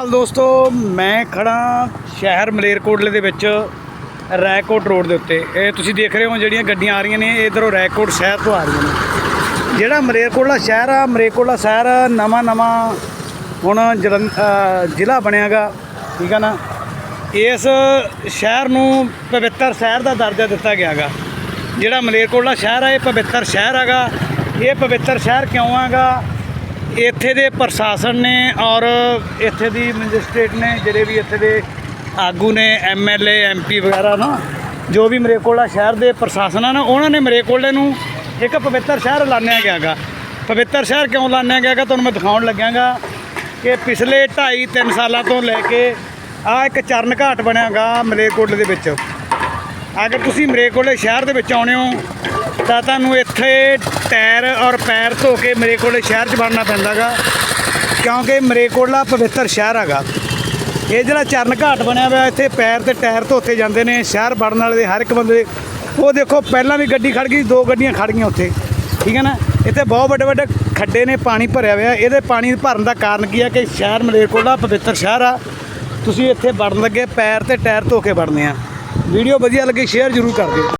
ਹਾਲ ਦੋਸਤੋ ਮੈਂ ਖੜਾ ਸ਼ਹਿਰ ਮਲੇਰਕੋਟਲੇ ਦੇ ਵਿੱਚ ਰੈਕੋਟ ਰੋਡ ਦੇ ਉੱਤੇ। ਇਹ ਤੁਸੀਂ ਦੇਖ ਰਹੇ ਹੋ ਜਿਹੜੀਆਂ ਗੱਡੀਆਂ ਆ ਰਹੀਆਂ ਨੇ ਇਹ ਇਧਰੋਂ ਰੈਕੋਟ ਸ਼ਹਿਰ ਤੋਂ ਆ ਰਹੀਆਂ ਨੇ। ਜਿਹੜਾ ਮਲੇਰਕੋਟਲਾ ਸ਼ਹਿਰ ਆ ਮਲੇਰਕੋਟਲਾ ਸ਼ਹਿਰ ਨਵਾਂ ਨਵਾਂ ਹੁਣ ਜਲੰ ਅ, ਜ਼ਿਲ੍ਹਾ ਬਣਿਆਗਾ ਠੀਕ ਆ ਨਾ? ਇਸ ਸ਼ਹਿਰ ਨੂੰ ਪਵਿੱਤਰ ਸ਼ਹਿਰ ਦਾ ਦਰਜਾ ਦਿੱਤਾ ਗਿਆਗਾ। ਜਿਹੜਾ ਮਲੇਰਕੋਟਲਾ ਸ਼ਹਿਰ ਆ ਇਹ ਪਵਿੱਤਰ ਸ਼ਹਿਰ ਹੈਗਾ। ਇਹ ਪਵਿੱਤਰ ਸ਼ਹਿਰ ਕਿਉਂ ਹੈਗਾ? ਇੱਥੇ ਦੇ ਪ੍ਰਸ਼ਾਸਨ ਨੇ ਔਰ ਇੱਥੇ ਦੀ ਮੈਜਿਸਟ੍ਰੇਟ ਨੇ ਜਿਹੜੇ ਵੀ ਇੱਥੇ ਦੇ ਆਗੂ ਨੇ ਐਮਐਲਏ ਐਮਪੀ ਵਗੈਰਾ ਨਾ, ਜੋ ਵੀ ਮਰੇਕੋਲਾ ਸ਼ਹਿਰ ਦੇ ਪ੍ਰਸ਼ਾਸਨ ਆ ਨਾ, ਉਹਨਾਂ ਨੇ ਮਰੇਕੋਲੇ ਨੂੰ ਇੱਕ ਪਵਿੱਤਰ ਸ਼ਹਿਰ ਐਲਾਨਿਆ ਗਿਆਗਾ ਪਵਿੱਤਰ ਸ਼ਹਿਰ ਕਿਉਂ ਐਲਾਨਿਆ ਗਿਆਗਾ ਤੁਹਾਨੂੰ ਮੈਂ ਦਿਖਾਉਣ ਲੱਗਿਆਗਾ ਕਿ ਪਿਛਲੇ 2.5 3 ਸਾਲਾਂ ਤੋਂ ਲੈ ਕੇ ਆ ਇੱਕ ਚਰਨ ਘਾਟ ਬਣਿਆਗਾ ਮਲੇਰਕੋਟਲੇ ਦੇ ਵਿੱਚ। ਅਗਰ ਤੁਸੀਂ ਮਰੇਕੋਲੇ ਸ਼ਹਿਰ ਦੇ ਵਿੱਚ ਆਉਣੇ ਹੋ, ਤਾਂ ਤੁਹਾਨੂੰ ਇੱਥੇ ਟਾਇਰ ਔਰ ਪੈਰ ਧੋ ਕੇ ਮਰੇਕੋਲੇ ਸ਼ਹਿਰ 'ਚ ਵੜਨਾ ਪੈਂਦਾਗਾ, ਕਿਉਂਕਿ ਮਰੇਕੋਟਲਾ ਪਵਿੱਤਰ ਸ਼ਹਿਰ ਹੈਗਾ। ਇਹ ਜਿਹੜਾ ਚਰਨ ਘਾਟ ਬਣਿਆ ਹੋਇਆ, ਇੱਥੇ ਪੈਰ ਤੇ ਟਾਇਰ ਧੋਤੇ ਜਾਂਦੇ ਨੇ, ਸ਼ਹਿਰ ਵੜਨ ਵਾਲੇ ਦੇ ਹਰ ਇੱਕ ਬੰਦੇ ਉਹ ਦੇਖੋ, ਪਹਿਲਾਂ ਵੀ ਗੱਡੀ ਖੜ ਗਈ, ਦੋ ਗੱਡੀਆਂ ਖੜ ਗਈਆਂ ਉੱਥੇ। ਠੀਕ ਹੈ ਨਾ? ਇੱਥੇ ਬਹੁਤ ਵੱਡੇ ਵੱਡੇ ਖੱਡੇ ਨੇ, ਪਾਣੀ ਭਰਿਆ ਹੋਇਆ। ਇਹਦੇ ਪਾਣੀ ਭਰਨ ਦਾ ਕਾਰਨ ਕੀ ਹੈ ਕਿ ਸ਼ਹਿਰ ਮਲੇਰਕੋਟਲਾ ਪਵਿੱਤਰ ਸ਼ਹਿਰ ਆ। ਤੁਸੀਂ ਇੱਥੇ ਵੜਨ ਲੱਗੇ, ਪੈਰ ਤੇ ਟਾਇਰ ਧੋ ਕੇ ਵੜਨੇ ਆ। ਵੀਡੀਓ ਵਧੀਆ ਲੱਗੇ ਸ਼ੇਅਰ ਜ਼ਰੂਰ ਕਰ ਦਿਓ।